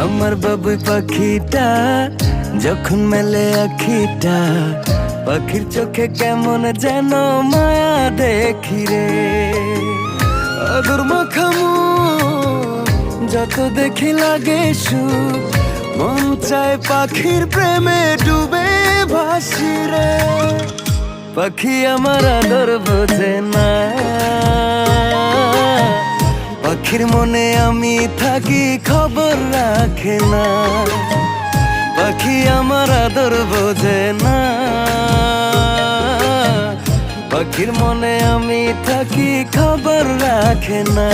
আমার বাবুই পাখিটা যখন মেলে আখিটা পাখির চোখে কেমন যেন মায়া দেখি রে আদর মাখামু যত দেখি লাগে সুখ মন চায় পাখির প্রেমে ডুবে ভাসি রে পাখি আমার আদর বোঝে না পাখির মনে আমি থাকি খবর রাখে না। পাখি আমার আদর বোঝে না। পাখির মনে আমি থাকি খবর রাখে না।